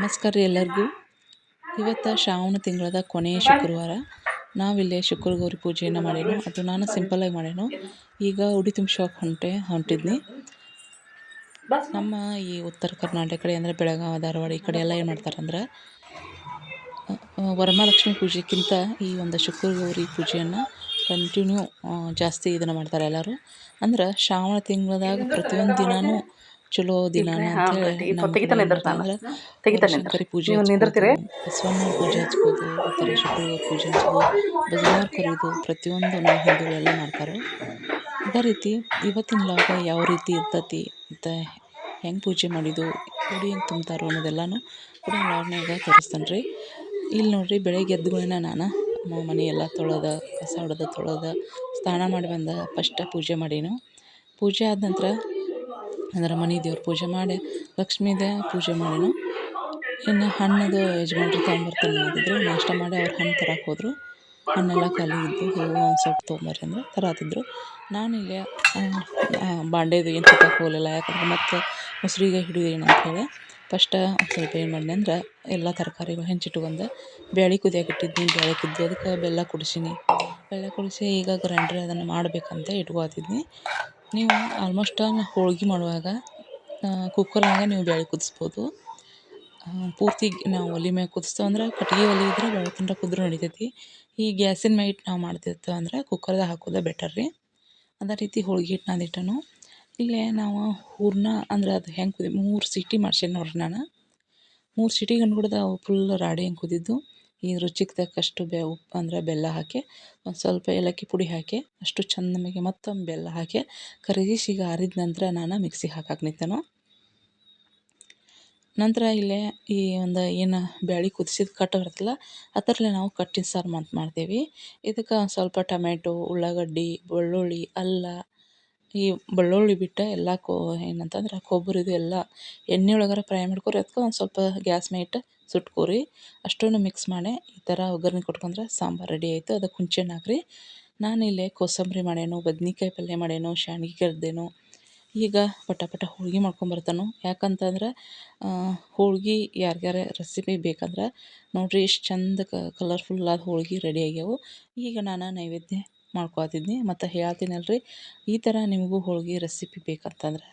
ನಮಸ್ಕಾರ ರೀ ಎಲ್ಲರಿಗೂ. ಇವತ್ತು ಶ್ರಾವಣ ತಿಂಗಳದ ಕೊನೆಯ ಶುಕ್ರವಾರ ನಾವಿಲ್ಲಿ ಶುಕ್ರ ಗೌರಿ ಪೂಜೆಯನ್ನು ಮಾಡೇನು ಅದು ನಾನು ಸಿಂಪಲಾಗಿ ಮಾಡೇನು ಈಗ ಉಡಿ ತುಂಬಿಸೋಕೆ ಹೊಂಟೆ, ಹೊಂಟಿದ್ನಿ. ನಮ್ಮ ಈ ಉತ್ತರ ಕರ್ನಾಟಕ ಕಡೆ ಅಂದರೆ ಬೆಳಗಾವಿ, ಧಾರವಾಡ ಈ ಕಡೆ ಎಲ್ಲ ಏನು ಮಾಡ್ತಾರಂದ್ರೆ ವರಮಹಾಲಕ್ಷ್ಮಿ ಪೂಜೆಗಿಂತ ಈ ಒಂದು ಶುಕ್ರ ಗೌರಿ ಪೂಜೆಯನ್ನು ಕಂಟಿನ್ಯೂ ಜಾಸ್ತಿ ಇದನ್ನು ಮಾಡ್ತಾರೆ ಎಲ್ಲರೂ. ಅಂದ್ರೆ ಶ್ರಾವಣ ತಿಂಗಳದಾಗ ಪ್ರತಿಯೊಂದು ದಿನಾನೂ ಚಲೋ ದಿನ ಶಂಕರಿ ಪೂಜೆ ಪೂಜೆ ಹಚ್ಬೋದು ಈ ಥರ ಶುಕ್ರವಾರ ಪೂಜೆ ಹಚ್ಬೋದು ಬಜಾರ್ ಕರೆಯೋದು ಪ್ರತಿಯೊಂದು ನಮ್ಮ ಹಿಂದೂಗಳೆಲ್ಲ ಮಾಡ್ತಾರೆ. ಅದೇ ರೀತಿ ಇವತ್ತಿನ ಲಾಭ ಯಾವ ರೀತಿ ಇರ್ತತಿ ಅಂತ ಹೆಂಗೆ ಪೂಜೆ ಮಾಡಿದ್ದು ಉಡಿ ಹೆಂಗೆ ತುಂಬ್ತಾರೋ ಅನ್ನೋದೆಲ್ಲನೂ ಕೂಡ ಲಾಗ್ನಾಗ ತೋರಿಸ್ತಾನೆ ರೀ. ಇಲ್ಲಿ ನೋಡಿರಿ ಬೆಳಗ್ಗೆ ಎದ್ದುಗಳನ್ನ ನಾನು ಮನೆ ಎಲ್ಲ ತೊಳೆದ ಕಸ ಹೊಡೆದ ತೊಳೆದ ಸ್ನಾನ ಮಾಡಿ ಬಂದ ಫಸ್ಟ ಪೂಜೆ ಮಾಡೀನು. ಪೂಜೆ ಆದ ನಂತರ ಅಂದ್ರೆ ಮನೆ ದೇವ್ರ ಪೂಜೆ ಮಾಡಿ ಲಕ್ಷ್ಮೀದೇ ಪೂಜೆ ಮಾಡಿನ. ಇನ್ನು ಹಣ್ಣದು ಯಜಮಾನ್ರು ತೊಗೊಂಬರ್ತೀನಿ ಅಂದಿದ್ರು. ನಾಷ್ಟ ಮಾಡಿ ಅವ್ರು ಹಣ್ಣು ತರಕ್ಕೆ ಹೋದರು. ಹಣ್ಣೆಲ್ಲ ಖಾಲಿ ಇದ್ದು ಹೂವು ಒಂದು ಸ್ವಲ್ಪ ತೊಗೊಂಬರ್ರಿ ಅಂದ್ರೆ, ತರತಿದ್ರು. ನಾನು ಇಲ್ಲಿ ಬಾಂಡೆದು ಏನು ಸುತ್ತಕ್ಕೆ ಹೋಗಲಿಲ್ಲ. ಯಾಕಂದ್ರೆ ಮತ್ತೆ ಮೊಸರಿಗೆ ಹಿಡಿದು ಹೇಳಿ ಫಸ್ಟ್ ಒಂದು ಸ್ವಲ್ಪ ಏನು ಮಾಡಿದೆ ಅಂದ್ರೆ ಎಲ್ಲ ತರಕಾರಿಗಳು ಹೆಂಚಿಟ್ಕೊಂಡೆ. ಬ್ಯಾಳೆ ಕುದಿಯಕ್ಕೆ ಇಟ್ಟಿದ್ನಿ ಬೇಳೆ ಕುದ್ದು ಅದಕ್ಕೆ ಬೆಲ್ಲ ಕುಡಿಸೀನಿ. ಬೆಲ್ಲ ಕುಡಿಸಿ ಈಗ ಗ್ರೈಂಡ್ರ್ ಅದನ್ನು ಮಾಡಬೇಕಂತ ಇಟ್ಕೊತಿದ್ನಿ. ನೀವು ಆಲ್ಮೋಸ್ಟ್ ಹೋಳ್ಗೆ ಮಾಡುವಾಗ ಕುಕ್ಕರ್ನಾಗ ನೀವು ಬೇಳೆ ಕುದಿಸ್ಬೋದು. ಪೂರ್ತಿ ನಾವು ಒಲೆ ಮ್ಯಾಗ ಕುದಿಸ್ತೇವೆ ಅಂದ್ರೆ ಕಟ್ಟಿಗೆ ಒಲೆ ಇದ್ರೆ ಬೆಳೆ ತನಕ ಕುದ್ರು ನಡಿತೈತಿ. ಈ ಗ್ಯಾಸಿನ ಮ್ಯಾಗ ಇಟ್ಟು ನಾವು ಮಾಡ್ತಿರ್ತೇವೆ ಅಂದ್ರೆ ಕುಕ್ಕರ್ದಾಗ ಹಾಕೋದೇ ಬೆಟರ್ ರೀ. ಅದೇ ರೀತಿ ಹೋಳ್ಗೆ ಹಿಟ್ಟು ನಂದಿಟ್ಟನು ಇಲ್ಲೇ ನಾವು ಹೂರಣ ಅಂದ್ರೆ ಅದು ಹೆಂಗೆ ಕುದಿ, ಮೂರು ಸೀಟಿ ಮಾಡ್ಸೇನಿ ನೋಡ್ರಿ ನಾನು. ಮೂರು ಸೀಟಿ ಅನ್ಬಿಡ್ದು ಅವು ಫುಲ್ ರಾಡಿ ಹಂಗೆ ಕುದಿದ್ದು. ಈ ರುಚಿಗೆ ತಕ್ಕಷ್ಟು ಬೆ ಉಪ್ಪು ಅಂದ್ರೆ ಬೆಲ್ಲ ಹಾಕಿ, ಒಂದು ಸ್ವಲ್ಪ ಏಲಕ್ಕಿ ಪುಡಿ ಹಾಕಿ, ಅಷ್ಟು ಚಂದ ಮತ್ತೊಮ್ಮೆ ಬೆಲ್ಲ ಹಾಕಿ ಕರಗಿಸಿ ಈಗ ಆರಿದ ನಂತರ ನಾನು ಮಿಕ್ಸಿಗೆ ಹಾಕಕ್ಕೆ ನಂತರ ಇಲ್ಲೇ ಈ ಒಂದು ಏನು ಬ್ಯಾಳಿ ಕುದಿಸಿದ ಕಟ್ಟು ಬರ್ತಲ್ಲ, ಅದರಲ್ಲೇ ನಾವು ಕಟ್ಟಿನ ಸಾರು ಅಂತ ಮಾಡ್ತೀವಿ. ಇದಕ್ಕೆ ಒಂದು ಸ್ವಲ್ಪ ಟೊಮೆಟೊ ಉಳ್ಳಾಗಡ್ಡಿ, ಬೆಳ್ಳುಳ್ಳಿ, ಅಲ್ಲ, ಈ ಬೆಳ್ಳುಳ್ಳಿ ಬಿಟ್ಟು ಎಲ್ಲ ಕೋ, ಏನಂತಂದ್ರೆ ಕೊಬ್ಬರಿದು ಎಲ್ಲ ಎಣ್ಣೆ ಒಳಗಾರ ಫ್ರೈ ಮಾಡ್ಕೊರಿ ಅದಕ್ಕೆ ಒಂದು ಸ್ವಲ್ಪ ಗ್ಯಾಸ್ ಮೇಲೆ ಇಟ್ಟು ಸುಟ್ಕೋರಿ. ಅಷ್ಟನ್ನು ಮಿಕ್ಸ್ ಮಾಡಿ ಈ ಥರ ಒಗ್ಗರಣೆ ಕೊಟ್ಕೊಂಡ್ರೆ ಸಾಂಬಾರು ರೆಡಿ ಆಯಿತು. ಅದಕ್ಕೆ ಹುಣ್ಸೆಹಣ್ಣು ಹಾಕ್ರಿ. ನಾನು ಇಲ್ಲೇ ಕೋಸಂಬರಿ ಮಾಡೇನು ಬದ್ನಿಕಾಯಿ ಪಲ್ಯ ಮಾಡೇನು ಶಾಣಿಗೆ ಕರ್ದೇನು, ಈಗ ಪಟ ಪಟ ಹೋಳ್ಗೆ ಮಾಡ್ಕೊಂಬರ್ತಾನು ಯಾಕಂತಂದ್ರೆ ಹೋಳ್ಗೆ ಯಾರ್ಗಾರ ರೆಸಿಪಿ ಬೇಕಂದ್ರೆ ನೋಡಿರಿ ಎಷ್ಟು ಚಂದ ಕಲರ್ಫುಲ್ಲಾದ ಹೋಳ್ಗೆ ರೆಡಿ ಆಗ್ಯಾವು. ಈಗ ನಾನು ನೈವೇದ್ಯ ಮಾಡ್ಕೊತಿದ್ನಿ. ಮತ್ತು ಹೇಳ್ತೀನಲ್ರಿ, ಈ ಥರ ನಿಮಗೂ ಹೋಳ್ಗೆ ರೆಸಿಪಿ ಬೇಕಂತಂದ್ರೆ.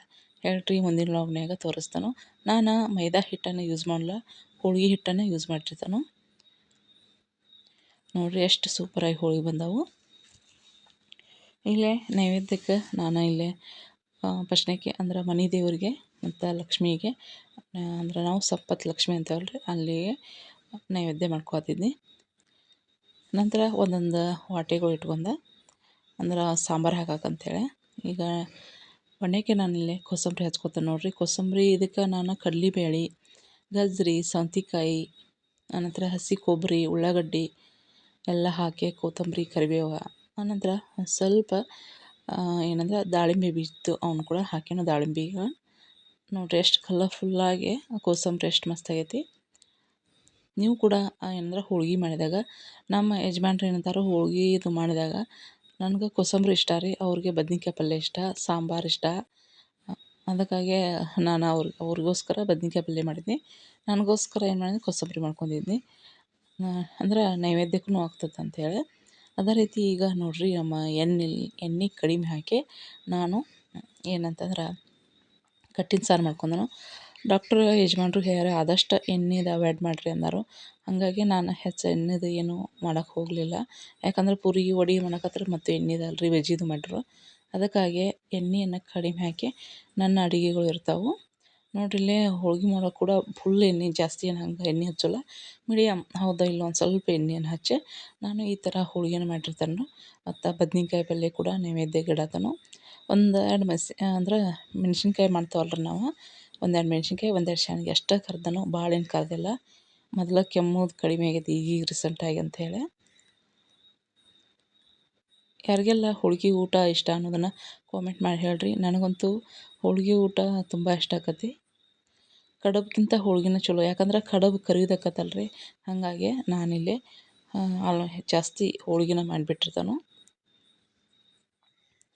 ಹೇಳ್ರಿ ಮುಂದಿನ ಲಾಗ್ನ್ಯಾಗ ತೋರಿಸ್ತಾನೋ. ನಾನು ಮೈದಾ ಹಿಟ್ಟನ್ನು ಯೂಸ್ ಮಾಡಲ್ಲ ಹೋಳಿಗೆ ಹಿಟ್ಟನ್ನು ಯೂಸ್ ಮಾಡಿರ್ತಾನೋ ನೋಡಿರಿ ಎಷ್ಟು ಸೂಪರಾಗಿ ಹೋಳಿಗೆ ಬಂದವು. ಇಲ್ಲೇ ನೈವೇದ್ಯಕ್ಕೆ ನಾನು ಇಲ್ಲೇ ಫಸ್ಟ್ನೇಕೆ ಅಂದ್ರೆ ಮನಿ ದೇವರಿಗೆ ಮತ್ತು ಲಕ್ಷ್ಮಿಗೆ ಅಂದ್ರೆ ನಾವು ಸಪ್ಪತ್ ಲಕ್ಷ್ಮಿ ಅಂತೇವಲ್ರಿ ಅಲ್ಲಿಗೆ ನೈವೇದ್ಯ ಮಾಡ್ಕೊತಿದ್ನಿ ನಂತರ ಒಂದೊಂದು ವಾಟೆಗಳು ಇಟ್ಕೊಂಡೆ, ಅಂದ್ರೆ ಸಾಂಬಾರು ಹಾಕಕ್ಕಂತೇಳಿ ಈಗ ನಾನು ನಾನಿಲ್ಲಿ ಕೋಸಂಬರಿ ಹಚ್ಕೊತೇನೆ ನೋಡಿರಿ. ಕೋಸಂಬರಿ ಇದಕ್ಕೆ ನಾನು ಕಡಲೆಬೇಳೆ ಗಜ್ಜರಿ ಸೌತೆಕಾಯಿ, ಆನಂತರ ಹಸಿ ಕೊಬ್ಬರಿ ಉಳ್ಳಾಗಡ್ಡಿ ಎಲ್ಲ ಹಾಕಿ ಕೊತ್ತಂಬರಿ ಕರಿಬೇವು ಆನಂತರ ಸ್ವಲ್ಪ ಏನಂದ್ರೆ ದಾಳಿಂಬೆ ಬಿತ್ತು ಅವನು ಕೂಡ ಹಾಕ್ಯಾನ ದಾಳಿಂಬೆ ಈಗ. ನೋಡಿರಿ ಎಷ್ಟು ಕಲರ್ಫುಲ್ಲಾಗಿ ಕೋಸಂಬರಿ ಎಷ್ಟು ಮಸ್ತ್ ಆಗೈತಿ. ನೀವು ಕೂಡ ಏನಂದ್ರೆ ಹೋಳ್ಗೆ ಮಾಡಿದಾಗ, ನಮ್ಮ ಯಜಮಾನ್ರು ಏನಂತಾರೋ ಹೋಳ್ಗೆ ಇದು ಮಾಡಿದಾಗ ನನಗೆ ಕೋಸಂಬರಿ ಇಷ್ಟ ರೀ, ಅವ್ರಿಗೆ ಬದ್ನಿಕಾಯಿ ಪಲ್ಯ ಇಷ್ಟ, ಸಾಂಬಾರು ಇಷ್ಟ. ಅದಕ್ಕಾಗಿ ನಾನು ಅವ್ರ, ಅವ್ರಿಗೋಸ್ಕರ ಬದ್ನಿಕಾಯಿ ಪಲ್ಯ ಮಾಡಿದ್ನಿ. ನನಗೋಸ್ಕರ ಏನು ಮಾಡಿದೆ ಕೋಸಂಬರಿ ಮಾಡ್ಕೊಂಡಿದ್ನಿ. ಅಂದ್ರೆ ನೈವೇದ್ಯಕ್ಕೂ ಆಗ್ತದೆ ಅಂಥೇಳಿ ಅದೇ ರೀತಿ ಈಗ ನೋಡಿರಿ, ನಮ್ಮ ಎಣ್ಣೆ ಎಣ್ಣೆ ಕಡಿಮೆ ಹಾಕಿ ನಾನು ಏನಂತಂದ್ರೆ ಕಟ್ಟಿನ ಸಾರು ಮಾಡ್ಕೊಂಡನು ಡಾಕ್ಟ್ರ್ ಯಜಮಾನ್ರು ಹೇಳ್ಯಾರ, ಆದಷ್ಟು ಎಣ್ಣೆದು ಅವಾಯ್ಡ್ ಮಾಡಿರಿ ಅಂದರು. ಹಾಗಾಗಿ ನಾನು ಹೆಚ್ಚು ಎಣ್ಣೆದು ಏನು ಮಾಡೋಕೆ ಹೋಗಲಿಲ್ಲ. ಯಾಕಂದ್ರೆ ಪೂರಿ, ವಡೆ ಮಾಡಕತ್ರ ಮತ್ತು ಎಣ್ಣೆದು ಅಲ್ರಿ ವೆಜ್ಜಿದು ಮಾಡ್ರು. ಅದಕ್ಕಾಗಿ ಎಣ್ಣೆಯನ್ನು ಕಡಿಮೆ ಹಾಕಿ ನನ್ನ ಅಡುಗೆಗಳು ಇರ್ತಾವೆ. ನೋಡಿರಿ ಇಲ್ಲೇ ಹೋಳ್ಗೆ ಮಾಡೋಕೆ ಕೂಡ ಫುಲ್ ಎಣ್ಣೆ ಜಾಸ್ತಿ ಏನು ಹಂಗೆ ಎಣ್ಣೆ ಹಚ್ಚಲ್ಲ. ಮೀಡಿಯಮ್ ಹೌದಾ ಇಲ್ಲ ಒಂದು ಸ್ವಲ್ಪ ಎಣ್ಣೆಯನ್ನು ಹಚ್ಚಿ ನಾನು ಈ ಥರ ಹೋಳಿಗೆನ ಮಾಡಿರ್ತಾನೆ ಮತ್ತು ಬದ್ನೆಕಾಯಿ ಪಲ್ಯ ಕೂಡ ನೈವೇದ್ಯ ಗಿಡತನು. ಒಂದು ಎರಡು ಮೆಸ್, ಅಂದ್ರೆ ಮೆಣ್ಸಿನ್ಕಾಯಿ ರೀ ನಾವು. ಒಂದೆರಡು ಮೆಣ್ಸಿನ್ಕಾಯಿ, ಒಂದೆರಡು ಶಾವಿಗೆ ಅಷ್ಟೇ ಕರ್ದನು, ಭಾಳ ಏನು ಕರ್ದಿಲ್ಲ. ಮೊದ್ಲು ಕೆಮ್ಮುದು ಕಡಿಮೆ ಆಗೈತಿ ಈಗ ರೀಸೆಂಟಾಗಿ ಅಂಥೇಳಿ ಯಾರಿಗೆಲ್ಲ ಹೋಳ್ಗೆ ಊಟ ಇಷ್ಟ ಅನ್ನೋದನ್ನು ಕಾಮೆಂಟ್ ಮಾಡಿ ಹೇಳ್ರಿ. ನನಗಂತೂ ಹೋಳ್ಗೆ ಊಟ ತುಂಬ ಇಷ್ಟ ಆಕತಿ. ಕಡುಬ್ಗಿಂತ ಹೋಳ್ಗೆನ ಚಲೋ, ಯಾಕಂದ್ರೆ ಕಡುಬು ಕರಿದಕ್ಕತ್ತಲ್ರಿ ಹಾಗಾಗಿ ನಾನಿಲ್ಲಿ ಜಾಸ್ತಿ ಹೋಳ್ಗೆನ ಮಾಡಿಬಿಟ್ಟಿರ್ತಾನು.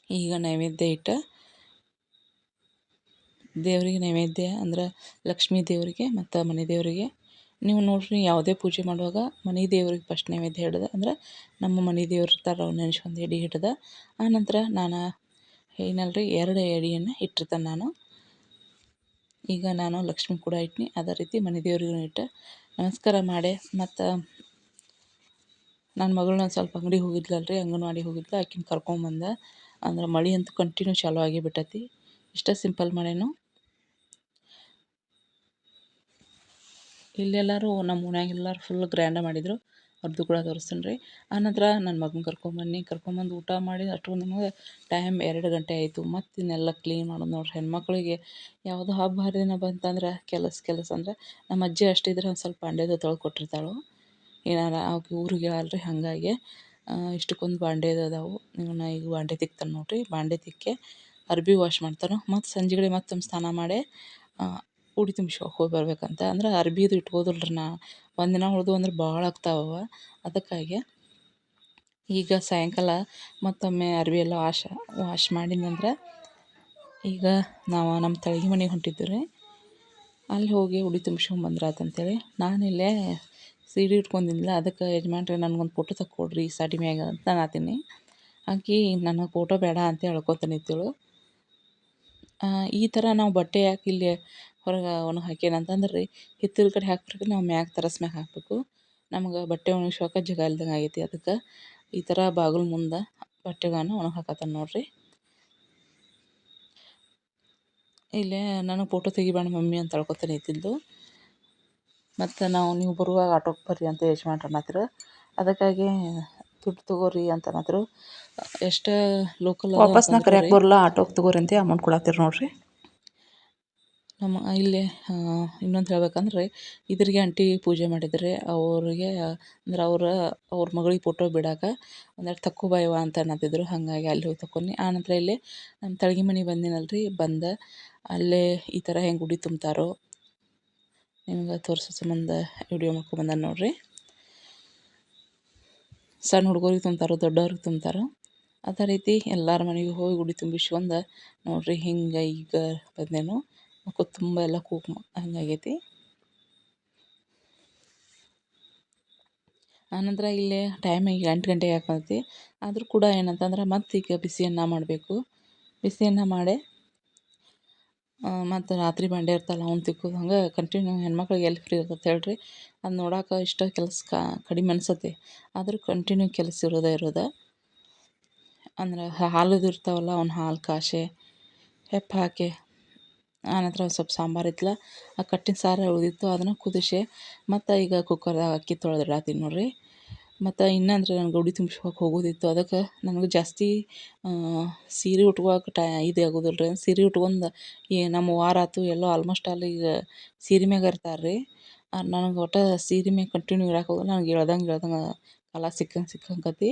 ಈಗ ನೈವೇದ್ಯ ಇಟ್ಟು ದೇವರಿಗೆ ನೈವೇದ್ಯ ಅಂದ್ರೆ ಲಕ್ಷ್ಮೀ ದೇವರಿಗೆ ಮತ್ತು ಮನೆ ದೇವರಿಗೆ. ನೀವು ನೋಡ್ರಿ ಯಾವುದೇ ಪೂಜೆ ಮಾಡುವಾಗ ಮನೆ ದೇವ್ರಿಗೆ ಫಸ್ಟ್ ನೈವೇದ್ಯ ಹಿಡ್ದು ಅಂದ್ರೆ ನಮ್ಮ ಮನೆ ದೇವ್ರು ಥರ ನೆನೆಸ್ಕೊಂಡು ಎಡೆ ಹಿಡ್ದು. ಆನಂತರ ನಾನು ಏನಲ್ರಿ ಎರಡು ಎಡಿಯನ್ನು ಇಟ್ಟಿರ್ತೇನೆ ನಾನು. ಈಗ ನಾನು ಲಕ್ಷ್ಮಿ ಕೂಡ ಇಟ್ನಿ, ಅದೇ ರೀತಿ ಮನೆ ದೇವರಿಗೂ ಇಟ್ಟು. ನಮಸ್ಕಾರ ಮಾಡಿ ಮತ್ತು ನನ್ನ ಮಗಳನ್ನ ಸ್ವಲ್ಪ ಅಂಗಡಿಗೆ ಹೋಗಿದ್ಲಲ್ರಿ, ಅಂಗನವಾಡಿ ಹೋಗಿದ್ಲು, ಆಕಿನ ಕರ್ಕೊಂಬಂದೆ ಅಂದ್ರೆ ಮಳೆ ಅಂತೂ ಕಂಟಿನ್ಯೂ ಚಾಲೂ ಆಗಿ ಬಿಟ್ಟೈತಿ ಇಷ್ಟೇ ಸಿಂಪಲ್ ಮಾಡೇನು. ಇಲ್ಲೆಲ್ಲರೂ ನಮ್ಮ ಮನೆಯಾಗೆಲ್ಲರೂ ಫುಲ್ ಗ್ರ್ಯಾಂಡ ಮಾಡಿದರು. ಅವ್ರದ್ದು ಕೂಡ ತೋರಿಸ್ತೀನಿ ರೀ. ಆನಂತರ ನನ್ನ ಮಗನ ಕರ್ಕೊಂಬನ್ನಿ ಕರ್ಕೊಂಬಂದು ಊಟ ಮಾಡಿ ಅಷ್ಟೊಂದು ನಮಗೆ ಟೈಮ್ ಎರಡು ಗಂಟೆ ಆಯಿತು. ಮತ್ತು ಇನ್ನೆಲ್ಲ ಕ್ಲೀನ್ ಮಾಡೋದು ನೋಡ್ರಿ. ಹೆಣ್ಮಕ್ಳಿಗೆ ಯಾವುದೋ ಹಬ್ಬ ಹರಿದಿನ ಬಂತಂದ್ರೆ ಕೆಲಸ ಕೆಲಸ ಅಂದ್ರೆ ನಮ್ಮ ಅಜ್ಜಿ ಅಷ್ಟಿದ್ರೆ ಒಂದು ಸ್ವಲ್ಪ ಬಾಂಡೆದು ತೊಳ್ದು ಕೊಟ್ಟಿರ್ತಾಳು ಏನಾರ ಅವ್ಕೆ ಊರಿಗೆ ಅಲ್ರಿ ಹಾಗಾಗಿ. ಇಷ್ಟಕ್ಕೊಂದು ಬಾಂಡೆದು ಅದಾವು. ನಾ ಈಗ ಬಾಂಡೆ ತಿಕ್ತಾನೆ ನೋಡಿರಿ. ಬಾಂಡೆ ತಿಕ್ಕಿ ಅರ್ಬಿ ವಾಶ್ ಮಾಡ್ತಾರೆ ಮತ್ತು ಸಂಜೆಗಡೆ ಮತ್ತೊಮ್ಮೆ ಸ್ನಾನ ಮಾಡಿ ಉಡಿ ತುಂಬ್ಸ್ಕೊ ಹೋಗಿ ಬರ್ಬೇಕಂತ. ಅಂದ್ರೆ ಅರ್ಬಿದು ಇಟ್ಕೋದಿಲ್ರಿ ನಾ. ಒಂದಿನ ಉಳಿದು ಅಂದ್ರೆ ಭಾಳ ಆಗ್ತಾವವ ಅದಕ್ಕಾಗಿ ಈಗ ಸಾಯಂಕಾಲ ಮತ್ತೊಮ್ಮೆ ಅರ್ಬಿ ಎಲ್ಲ ವಾಶ್ ವಾಶ್ ಮಾಡಿದ್ನಂದ್ರೆ ಈಗ ನಾವು ನಮ್ಮ ತಳಗಿ ಮನೆಗೆ ಹೊಂಟಿದ್ದೀವಿ ರೀ ಅಲ್ಲಿ ಹೋಗಿ ಉಡಿ ತುಂಬಿಸ್ಕೊಂಬಂದ್ರೆ ಆತು ಅಂತೇಳಿ. ನಾನು ಇಲ್ಲೇ ಸೀಡಿ ಇಟ್ಕೊಂಡಿಲ್ಲ ಅದಕ್ಕೆ ಯಜಮಾನ್ರಿ ನನಗೊಂದು ಫೋಟೋ ತಕ್ಕೊಡ್ರಿ ಸಾಡಿ ಮ್ಯಾಗ ಅಂತ ನಾತೀನಿ. ಆಕಿ, ನನಗೆ ಫೋಟೋ ಬೇಡ ಅಂತ ಹೇಳ್ಕೊತಾನೆ ನಿಂತಳು ಈ ಥರ ನಾವು ಬಟ್ಟೆ ಯಾಕೆ ಇಲ್ಲಿ ಹೊರಗೆ ಒಣಗಿ ಹಾಕ್ಯಾನ ಅಂತಂದ್ರೆ ರೀ ಹಿತ್ತಲ ಕಡೆ ಹಾಕ್ಬೇಕು ನಾವು ಮ್ಯಾಗ ತರಸ್ ಮ್ಯಾಗ ಹಾಕಬೇಕು. ನಮ್ಗೆ ಬಟ್ಟೆ ಒಣಗಿಸೋಕೆ ಜಾಗ ಇಲ್ದಂಗೆ ಆಗೈತಿ ಅದಕ್ಕೆ ಈ ಥರ ಬಾಗಿಲು ಮುಂದೆ ಬಟ್ಟೆಗಳನ್ನು ಒಣಗಿ ಹಾಕತ್ತಾನ ನೋಡಿರಿ. ಇಲ್ಲೇ ನನಗೆ ಫೋಟೋ ತೆಗಿಬೇಡ ಮಮ್ಮಿ ಅಂತ ಹೇಳ್ಕೊತಾನೆ ಇದ್ದಿದ್ದು. ಮತ್ತು ನಾವು ನೀವು ಬರುವಾಗ ಆಟೋಗೆ ಬರ್ರಿ ಅಂತ ಯಜಮಾನ್ರು ಮಾತ್ರ ಅದಕ್ಕಾಗಿ ದುಡ್ಡು ತಗೋರಿ ಅಂತ ಅನ್ನತ್ರು ಎಷ್ಟು ಲೋಕಲ್ ವಾಪಸ್ ನಾ ಕರೆಯಕ್ಕೆ ಬರಲ್ಲ ಆಟೋಗೆ ತಗೋರಿ ಅಂತ ಅಮೌಂಟ್ ಕೊಡತ್ತೀರಿ ನೋಡ್ರಿ. ನಮ್ಮ ಇಲ್ಲಿ ಇನ್ನೊಂದು ಹೇಳ್ಬೇಕಂದ್ರೆ ಇದ್ರಿಗೆ ಆಂಟಿ ಪೂಜೆ ಮಾಡಿದ್ರಿ ಅವ್ರಿಗೆ ಅಂದ್ರೆ ಅವ್ರ ಅವ್ರ ಮಗಳಿಗೆ ಫೋಟೋ ಬಿಡಾಕ ಒಂದೆರಡು ತಕ್ಕು ಬಾಯವ ಅಂತ ಅನ್ನತಿದ್ರು. ಹಾಗಾಗಿ ಅಲ್ಲಿ ಹೋಗಿ ತಕ್ಕೊನಿ ಆನಂತರ ಇಲ್ಲಿ ನಮ್ಮ ತಳಗಿ ಮನೆ ಬಂದಿನಲ್ರಿ ಬಂದ ಅಲ್ಲೇ ಈ ಥರ ಹೆಂಗೆ ಗುಡಿ ತುಂಬ್ತಾರೋ ನಿಮ್ಗೆ ತೋರಿಸೋ ಸಂಬಂಧ ವಿಡಿಯೋ ಮಾಡ್ಕೊಂಬಂದಾನ ನೋಡಿರಿ. ಸಣ್ಣ ಹುಡುಗರಿಗೆ ತುಂಬ್ತಾರೆ ದೊಡ್ಡವ್ರಿಗೆ ತುಂಬ್ತಾರೆ ಅದೇ ರೀತಿ ಎಲ್ಲರ ಮನೆಗೆ ಹೋಗಿ ಉಡಿ ತುಂಬಿಸ್ಕೊಂಡು ನೋಡಿರಿ ಹಿಂಗೆ ಈಗ ಬಂದೇನು ಮಕ್ಕಳು ತುಂಬ ಎಲ್ಲ ಕುಂಕುಮ ಹಂಗಾಗೈತಿ. ಆನಂತರ ಇಲ್ಲೇ ಟೈಮ್ ಈಗ ಎಂಟು ಗಂಟೆಗೆ ಹಾಕೈತಿ ಆದರೂ ಕೂಡ ಏನಂತಂದ್ರೆ ಮತ್ತೆ ಈಗ ಬಿಸಿ ಅನ್ನ ಮಾಡಬೇಕು. ಬಿಸಿ ಅನ್ನ ಮಾಡಿ ಮತ್ತು ರಾತ್ರಿ ಬಂಡೆ ಇರ್ತಲ್ಲ, ಅವ್ನು ತಿಕ್ಕೋದು ಹಂಗೆ ಕಂಟಿನ್ಯೂ ಹೆಣ್ಮಕ್ಳಿಗೆ ಎಲ್ಲಿ ಫ್ರೀ ಇರ್ತೈತೆ ಹೇಳ್ರಿ? ಅದು ನೋಡಕ್ಕೆ ಇಷ್ಟ ಕೆಲಸ ಕಡಿಮೆ ಅನ್ಸತ್ತೆ. ಆದರೂ ಕಂಟಿನ್ಯೂ ಕೆಲಸ ಇರೋದೇ ಇರೋದು. ಅಂದ್ರೆ ಹಾಲು ಇರ್ತಾವಲ್ಲ, ಅವ್ನ ಹಾಲು ಕಾಶೆ ಹೆಪ್ಪು ಹಾಕಿ, ಆನಂತರ ಒಂದು ಸ್ವಲ್ಪ ಸಾಂಬಾರು ಇತ್ತಲ್ಲ ಆ ಕಟ್ಟಿನ ಸಾರು ಉಳಿದಿತ್ತು, ಅದನ್ನು ಕುದಿಸಿ ಮತ್ತು ಈಗ ಕುಕ್ಕರ್ದಾಗ ಅಕ್ಕಿ ತೊಳೆದು ಇಡತ್ತೀನಿ ನೋಡಿರಿ. ಮತ್ತು ಇನ್ನಂದ್ರೆ ನನಗೆ ಉಡಿ ತುಂಬ್ಸ್ಕೊಳಕ್ಕೆ ಹೋಗೋದಿತ್ತು. ಅದಕ್ಕೆ ನನಗೆ ಜಾಸ್ತಿ ಸೀರೆ ಉಟ್ಕೊಳಕ್ಕೆ ಟೈ, ಇದು ಆಗೋದಿಲ್ಲ ರೀ ಸೀರೆ ಉಟ್ಕೊಂಡು ಈ ನಮ್ಮ ವಾರ ಆಯ್ತು ಎಲ್ಲೋ ಆಲ್ಮೋಸ್ಟ್ ಆಲ್ ಈಗ ಸೀರೆ ಮ್ಯಾಗ ಇರ್ತಾರೆ ರೀ ನನಗೆ ಒಟ್ಟು ಸೀರೆ ಮ್ಯಾಗ ಕಂಟಿನ್ಯೂ ಇರಕ್ಕೆ ಹೋಗಲ್ಲ ನನಗೆ ಇಳ್ದಂಗೆ ಇಳ್ದಂಗೆ ಕಾಲ ಸಿಕ್ಕಂಗೆ ಸಿಕ್ಕಂಗತಿ.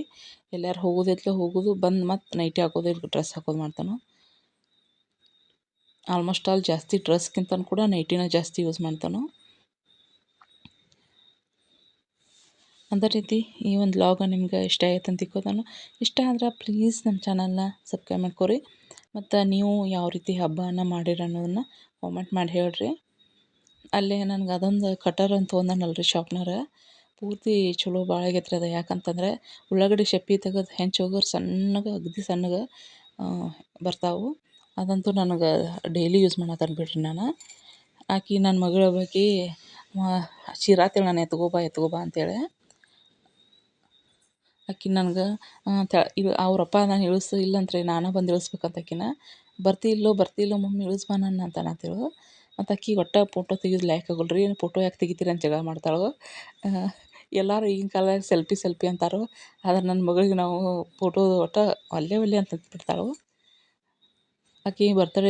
ಎಲ್ಲಾರು ಹೋಗೋದಿತ್ಲೆ ಹೋಗೋದು, ಬಂದು ಮತ್ತೆ ನೈಟಿ ಹಾಕೋದು ಡ್ರೆಸ್ ಹಾಕೋದು ಮಾಡ್ತಾನೆ. ಆಲ್ಮೋಸ್ಟ್ ಆಲ್ ಜಾಸ್ತಿ ಡ್ರೆಸ್ಗಿಂತನೂ ಕೂಡ ನೈಟಿನ ಜಾಸ್ತಿ ಯೂಸ್ ಮಾಡ್ತಾನೆ. ಅದೇ ರೀತಿ ಈ ಒಂದು ಲಾಗ ನಿಮ್ಗೆ ಇಷ್ಟ ಆಯ್ತು ಅಂತ ತಿಕ್ಕೋತಾನು ಇಷ್ಟ ಆದ್ರೆ ಪ್ಲೀಸ್ ನಮ್ಮ ಚಾನಲ್ನ ಸಬ್ಸ್ಕ್ರೈಬ್ ಮಾಡ್ಕೊರಿ. ಮತ್ತು ನೀವು ಯಾವ ರೀತಿ ಹಬ್ಬನ ಮಾಡಿರ ಅನ್ನೋದನ್ನ ಕಾಮೆಂಟ್ ಮಾಡಿ ಹೇಳ್ರಿ. ಅಲ್ಲೇ ನನಗೆ ಅದೊಂದು ಕಟರ್ ಅಂತ ರೀ ಶಾಪ್ನರ ಪೂರ್ತಿ ಚಲೋ ಭಾಳ ಆಗೈತ್ರಿ ಅದು. ಯಾಕಂತಂದರೆ ಉಳ್ಳಾಗಡ್ಡಿ ಶೆಪ್ಪಿ ತೆಗೆದು ಹೆಂಚು ಹೋಗೋರು ಸಣ್ಣಗೆ, ಅಗದಿ ಸಣ್ಣಗೆ ಬರ್ತಾವೆ. ಅದಂತೂ ನನಗೆ ಡೈಲಿ ಯೂಸ್ ಮಾಡತ್ತಾನೆ ಬಿಡ್ರಿ ನಾನು. ಆಕೆ ನನ್ನ ಮಗಳ ಬಗ್ಗೆ ಚೀರಾತೇಳಿ ನಾನು ಎತ್ಕೋಬಾ ಬಾ ಎತ್ಕೊ ಬಾ ಅಂತೇಳಿ. ಆಕೆ ನನ್ಗೆ ತ ಇದು ಅವ್ರಪ್ಪ ನಾನು ಇಳಿಸು ಇಲ್ಲಂತ್ರೆ ನಾನೇ ಬಂದು ಇಳಿಸ್ಬೇಕಂತ ಆಕಿನ. ಬರ್ತಿಲ್ಲೋ ಬರ್ತಿಲ್ಲೋ ಮಮ್ಮಿ ಇಳಿಸ್ ಬಾ ನನ್ನ ಅಂತ ಅನ್ನತ್ತೇಳು ಮತ್ತು ಆಕಿಗೆ ಒಟ್ಟು ಫೋಟೋ ತೆಗಿಯೋದು ಲಾಯ್ಕ್ ಆಗೋಲ್ಲ ರೀ ಫೋಟೋ ಯಾಕೆ ತೆಗಿತೀರಿ ಅಂತ ಜಗಳ ಮಾಡ್ತಾಳೆ. ಎಲ್ಲರೂ ಈಗಿನ ಕಾಲದಾಗ ಸೆಲ್ಫಿ ಸೆಲ್ಫಿ ಅಂತಾರೋ. ಆದ್ರೆ ನನ್ನ ಮಗಳಿಗೆ ನಾವು ಫೋಟೋ ಒಟ್ಟು ಅಲ್ಲೇ ಒಲ್ಲೆ ಅಂತ ಬಿಡ್ತಾಳೆ ಆಕೆ ಬರ್ತಡೇ